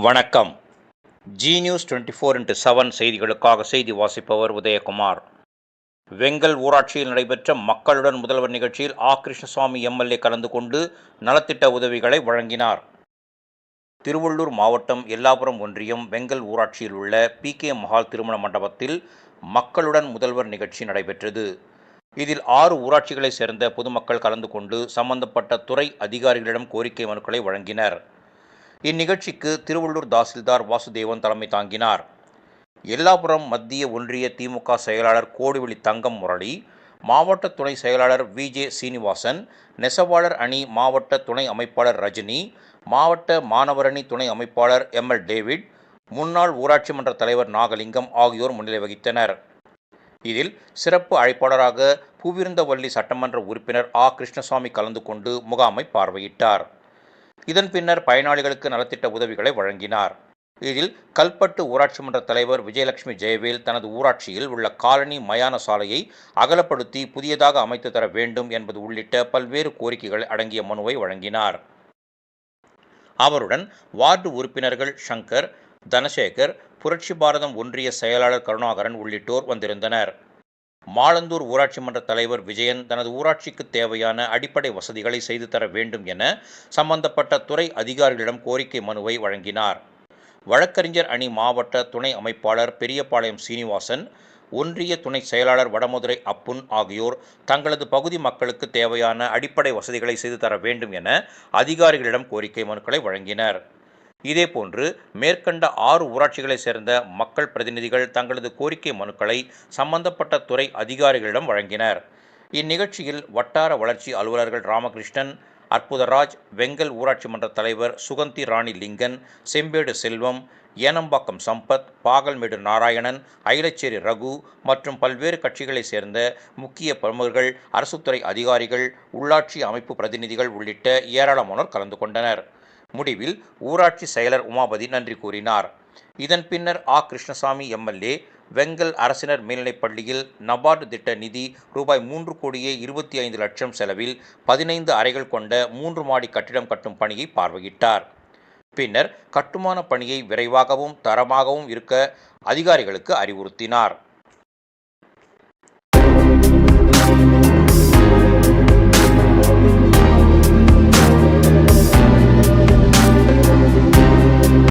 வணக்கம். G news twenty four into seven செய்திகளுக்காக செய்தி வாசிப்பவர் உதயகுமார். வெங்கல் ஊராட்சியில் நடைபெற்ற மக்களுடன் முதல்வர் நிகழ்ச்சியில் ஆ. கிருஷ்ணசாமி எம்எல்ஏ கலந்து கொண்டு நலத்திட்ட உதவிகளை வழங்கினார். திருவள்ளூர் மாவட்டம் எல்லாபுரம் ஒன்றியம் வெங்கல் ஊராட்சியில் உள்ள பி. கே. மஹால் திருமண மண்டபத்தில் மக்களுடன் முதல்வர் நிகழ்ச்சி நடைபெற்றது. இதில் ஆறு ஊராட்சிகளைச் சேர்ந்த பொதுமக்கள் கலந்து கொண்டு சம்பந்தப்பட்ட துறை அதிகாரிகளிடம் கோரிக்கை மனுக்களை வழங்கினர். இந்நிகழ்ச்சிக்கு திருவள்ளூர் தாசில்தார் வாசுதேவன் தலைமை தாங்கினார். எல்லாபுரம் மத்திய ஒன்றிய திமுக செயலாளர் கோடிவெளி தங்கம் முரளி மாவட்ட துணை செயலாளர் வி ஜே சீனிவாசன் நெசவாளர் அணி மாவட்ட துணை அமைப்பாளர் ரஜினி மாவட்ட மாணவரணி துணை அமைப்பாளர் எம் எல் டேவிட் முன்னாள் ஊராட்சி மன்ற தலைவர் நாகலிங்கம் ஆகியோர் முன்னிலை வகித்தனர். இதில் சிறப்பு அழைப்பாளராக பூவிருந்தவல்லி சட்டமன்ற உறுப்பினர் ஆ. கிருஷ்ணசாமி கலந்து கொண்டு முகாமை பார்வையிட்டார். இதன் பின்னர் பயனாளிகளுக்கு நலத்திட்ட உதவிகளை வழங்கினார். இதில் கல்பட்டு ஊராட்சி மன்ற தலைவர் விஜயலட்சுமி ஜெயவேல் தனது ஊராட்சியில் உள்ள காலனி மயான சாலையை அகலப்படுத்தி புதியதாக அமைத்து தர வேண்டும் என்பது உள்ளிட்ட பல்வேறு கோரிக்கைகள் அடங்கிய மனுவை வழங்கினார். அவருடன் வார்டு உறுப்பினர்கள் சங்கர் தனசேகர் புரட்சி பாரதம் ஒன்றிய செயலாளர் கருணாகரன் உள்ளிட்டோர் வந்திருந்தனர். மாலந்தூர் ஊராட்சி மன்ற தலைவர் விஜயன் தனது ஊராட்சிக்கு தேவையான அடிப்படை வசதிகளை செய்து தர வேண்டும் என சம்பந்தப்பட்ட துறை அதிகாரிகளிடம் கோரிக்கை மனுவை வழங்கினார். வழக்கறிஞர் அணி மாவட்ட துணை அமைப்பாளர் பெரியபாளையம் சீனிவாசன் ஒன்றிய துணை செயலாளர் வடமதுரை அப்புன் ஆகியோர் தங்களது பகுதி மக்களுக்கு தேவையான அடிப்படை வசதிகளை செய்து தர வேண்டும் என அதிகாரிகளிடம் கோரிக்கை மனுக்களை வழங்கினர். இதேபோன்று மேற்கண்ட ஆறு ஊராட்சிகளைச் சேர்ந்த மக்கள் பிரதிநிதிகள் தங்களது கோரிக்கை மனுக்களை சம்பந்தப்பட்ட துறை அதிகாரிகளிடம் வழங்கினர். இந்நிகழ்ச்சியில் வட்டார வளர்ச்சி அலுவலர்கள் ராமகிருஷ்ணன் அற்புதராஜ் வெங்கல் ஊராட்சி மன்ற தலைவர் சுகந்தி ராணி லிங்கன் செம்பேடு செல்வம் ஏனம்பாக்கம் சம்பத் பாகல்மேடு நாராயணன் ஐலச்சேரி ரகு மற்றும் பல்வேறு கட்சிகளைச் சேர்ந்த முக்கிய பிரமுகர்கள் அரசுத்துறை அதிகாரிகள் உள்ளாட்சி அமைப்பு பிரதிநிதிகள் உள்ளிட்ட ஏராளமானோர் கலந்து கொண்டனர். முடிவில் ஊராட்சி செயலர் உமாபதி நன்றி கூறினார். இதன் பின்னர் ஆ. கிருஷ்ணசாமி எம்எல்ஏ வெங்கல் அரசினர் மேல்நிலைப் பள்ளியில் நபார்டு திட்ட நிதி ரூபாய் மூன்று கோடியே இருபத்தி ஐந்து லட்சம் செலவில் பதினைந்து அறைகள் கொண்ட மூன்று மாடி கட்டிடம் கட்டும் பணியை பார்வையிட்டார். பின்னர் கட்டுமான பணியை விரைவாகவும் தரமாகவும் இருக்க அதிகாரிகளுக்கு அறிவுறுத்தினார்.